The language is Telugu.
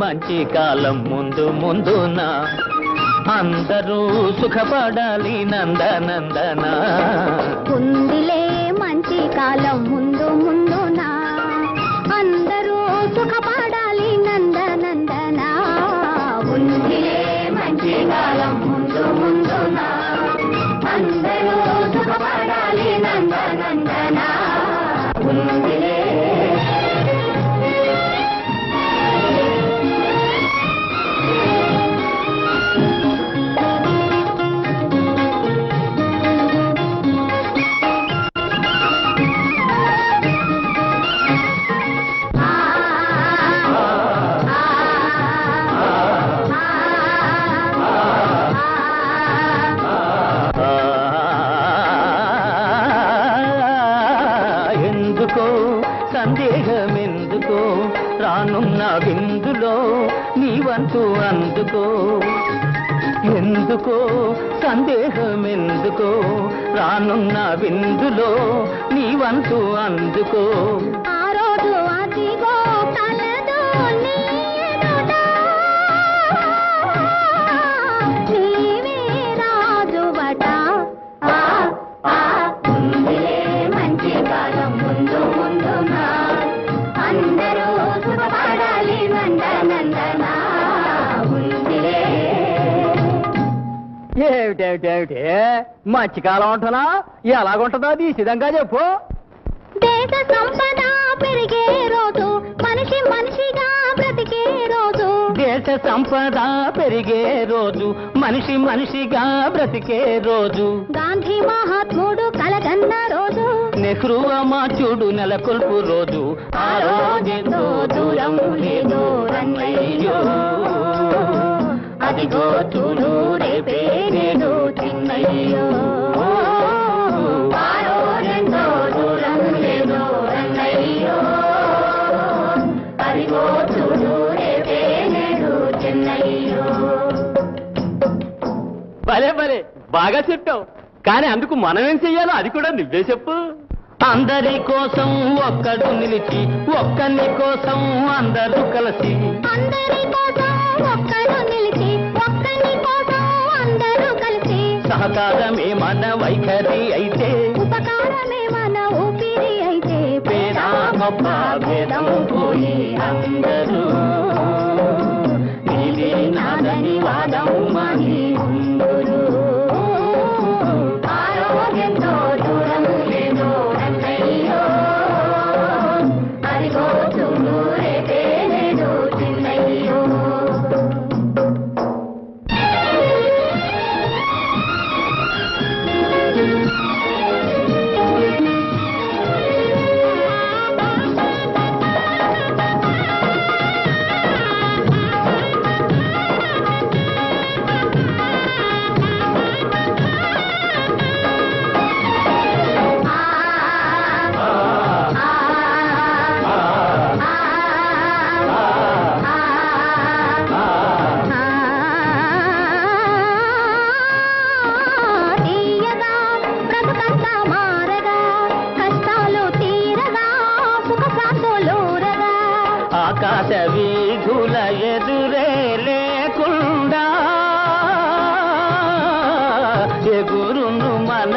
మంచి కాలం ముందు ముందున అందరూ సుఖపడాలి నందనందన. ఉందిలే మంచి కాలం ముందు ముందున అందరూ సుఖపడాలి నందనందన. ఉందిలే మంచి కాలం ముందు ముందున అందరూ సుఖపడాలి నందనందన. ఉందిలే సందేహం ఎందుకో రానున్న విందులో నీ వంతు అందుకో. ఎందుకో? సందేహం ఎందుకో రానున్న విందులో నీ వంతు అందుకో. ఆ రోజు ఏమిటేమిటేమిటి? మధ్యకాలం ఉంటున్నా ఎలాగుంటుందో తీసిదంగా చెప్పు. దేశ సంపద పెరిగే రోజు మనిషి మనిషిగా బ్రతికే రోజు. దేశ సంపద పెరిగే రోజు మనిషి మనిషిగా బ్రతికే రోజు. గాంధీ మహాత్ముడు కలగన్న రోజు. నెహ్రూ అమాచుడు నెలకొల్పు రోజు. ఆ రోజెంతో దూరం లేదు రన్నయ్యో చూడు రేపే నేడు చిన్నయ్యో. భలే భలే బాగా చెప్పావు. కానీ అందుకు మనం ఏం చెయ్యాలో అది కూడా నువ్వే చెప్పు. అందరి కోసం ఒక్కడు నిలిచి ఒక్కని కోసం అందరూ కలిసి. అందరి కోసం ఒక్కడు సహకారమే మన వైఖరి అయితే ఉపకారమే మన ఊపిరి అయితే పేద గొప్ప భేదం పోయి అందరూ. ఆకాశ వీధుల ఎదురే లేకుండా ఎగురును మన